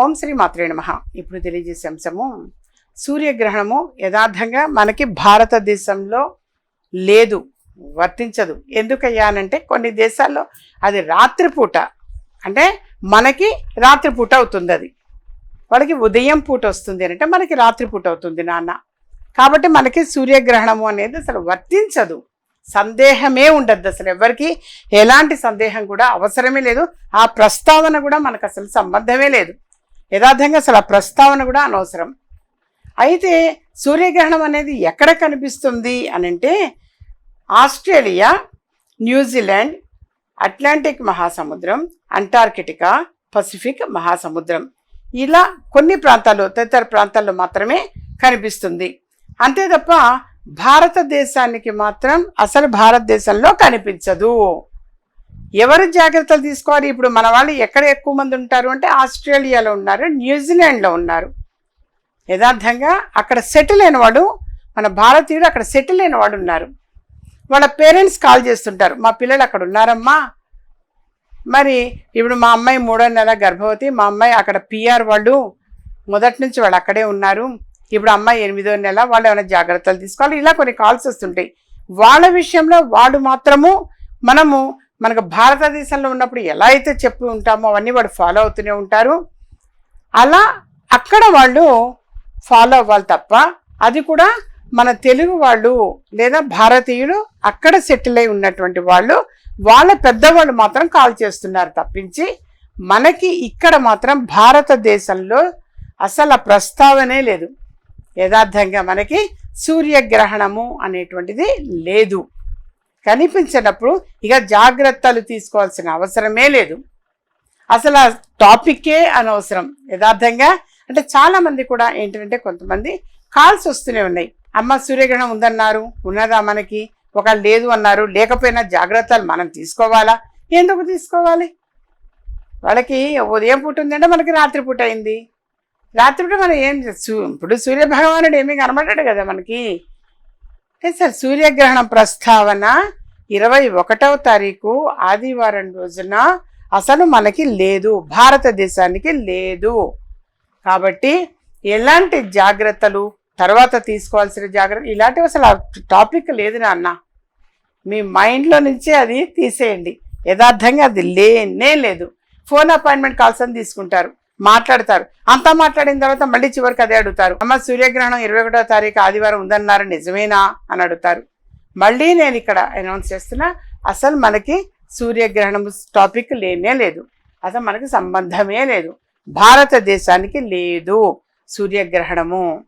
ఓం శ్రీ మాత్రే నమ. ఇప్పుడు తెలియజేసే అంశము సూర్యగ్రహణము యథార్థంగా మనకి భారతదేశంలో లేదు వర్తించదు. ఎందుకయ్యానంటే కొన్ని దేశాల్లో అది రాత్రిపూట అంటే మనకి రాత్రిపూట అవుతుంది అది. వాళ్ళకి ఉదయం పూట వస్తుంది అంటే మనకి రాత్రిపూట అవుతుంది నాన్న. కాబట్టి మనకి సూర్యగ్రహణము అనేది అసలు వర్తించదు. సందేహమే ఉండద్దు అసలు ఎవరికి ఎలాంటి సందేహం కూడా అవసరమే లేదు. ఆ ప్రస్తావన కూడా మనకు అసలు సంబంధమే లేదు. యథార్థంగా అసలు ఆ ప్రస్తావన కూడా అనవసరం. అయితే సూర్యగ్రహణం అనేది ఎక్కడ కనిపిస్తుంది అని అంటే ఆస్ట్రేలియా న్యూజిలాండ్ అట్లాంటిక్ మహాసముద్రం అంటార్కిటికా పసిఫిక్ మహాసముద్రం. ఇలా కొన్ని ప్రాంతాలు తదితర ప్రాంతాల్లో మాత్రమే కనిపిస్తుంది. అంతే తప్ప భారతదేశానికి మాత్రం అసలు భారతదేశంలో కనిపించదు. ఎవరు జాగ్రత్తలు తీసుకోవాలి? ఇప్పుడు మన వాళ్ళు ఎక్కడ ఎక్కువ మంది ఉంటారు అంటే ఆస్ట్రేలియాలో ఉన్నారు న్యూజిలాండ్లో ఉన్నారు. యథార్థంగా అక్కడ సెటిల్ అయిన వాడు మన భారతీయుడు అక్కడ సెటిల్ అయిన వాడు ఉన్నారు. వాళ్ళ పేరెంట్స్ కాల్ చేస్తుంటారు మా పిల్లలు అక్కడ ఉన్నారమ్మా. మరి ఇప్పుడు మా అమ్మాయి మూడో నెల గర్భవతి మా అమ్మాయి అక్కడ పిఆర్ వాళ్ళు మొదటి నుంచి వాళ్ళు అక్కడే ఉన్నారు. ఇప్పుడు అమ్మాయి ఎనిమిదో నెల వాళ్ళు ఏమైనా జాగ్రత్తలు తీసుకోవాలి? ఇలా కొన్ని కాల్స్ వస్తుంటాయి. వాళ్ళ విషయంలో వాడు మాత్రము మనము మనకు భారతదేశంలో ఉన్నప్పుడు ఎలా అయితే చెప్పు ఉంటామో అవన్నీ వాడు ఫాలో అవుతూనే ఉంటారు. అలా అక్కడ వాళ్ళు ఫాలో అవ్వాలి తప్ప అది కూడా మన తెలుగు వాళ్ళు లేదా భారతీయులు అక్కడ సెటిల్ అయి ఉన్నటువంటి వాళ్ళు వాళ్ళ పెద్దవాళ్ళు మాత్రం కాల్ చేస్తున్నారు తప్పించి మనకి ఇక్కడ మాత్రం భారతదేశంలో అసలు ప్రస్తావనే లేదు. యథార్థంగా మనకి సూర్యగ్రహణము అనేటువంటిది లేదు. కనిపించినప్పుడు ఇక జాగ్రత్తలు తీసుకోవాల్సిన అవసరమే లేదు. అసలు ఆ టాపిక్కే అనవసరం. యథార్థంగా అంటే చాలామంది కూడా ఏంటంటే కొంతమంది కాల్స్ వస్తూనే ఉన్నాయి. అమ్మ సూర్యగ్రహణం ఉందన్నారు ఉన్నదా మనకి? ఒకళ్ళు లేదు అన్నారు లేకపోయినా జాగ్రత్తలు మనం తీసుకోవాలా? ఎందుకు తీసుకోవాలి? వాళ్ళకి ఉదయం పూట ఉందంటే మనకి రాత్రి పూట అయింది. రాత్రి పూట మనం ఏం ఇప్పుడు సూర్య భగవానుడు ఏమీ కనబడ్డాడు కదా మనకి. సార్ సూర్యగ్రహణం ప్రస్తావన ఇరవై ఒకటవ తారీఖు ఆదివారం రోజున అసలు మనకి లేదు భారతదేశానికి లేదు. కాబట్టి ఎలాంటి జాగ్రత్తలు తర్వాత తీసుకోవాల్సిన జాగ్రత్త ఇలాంటివి అసలు టాపిక్ లేదు నాన్న. మీ మైండ్లో నుంచి అది తీసేయండి. యథార్థంగా అది లేనే లేదు. ఫోన్ అపాయింట్మెంట్ కాల్స్ అని తీసుకుంటారు. మాట్లాడతారు. అంతా మాట్లాడిన తర్వాత మళ్ళీ చివరికి అదే అడుగుతారు. అమ్మ సూర్యగ్రహణం ఇరవై ఒకటో తారీఖు ఆదివారం ఉందన్నారు నిజమేనా? అని అడుగుతారు. మళ్ళీ నేను ఇక్కడ అనౌన్స్ చేస్తున్నా అసలు మనకి సూర్యగ్రహణం టాపిక్ లేనే లేదు. అసలు మనకి సంబంధమే లేదు. భారతదేశానికి లేదు సూర్యగ్రహణము.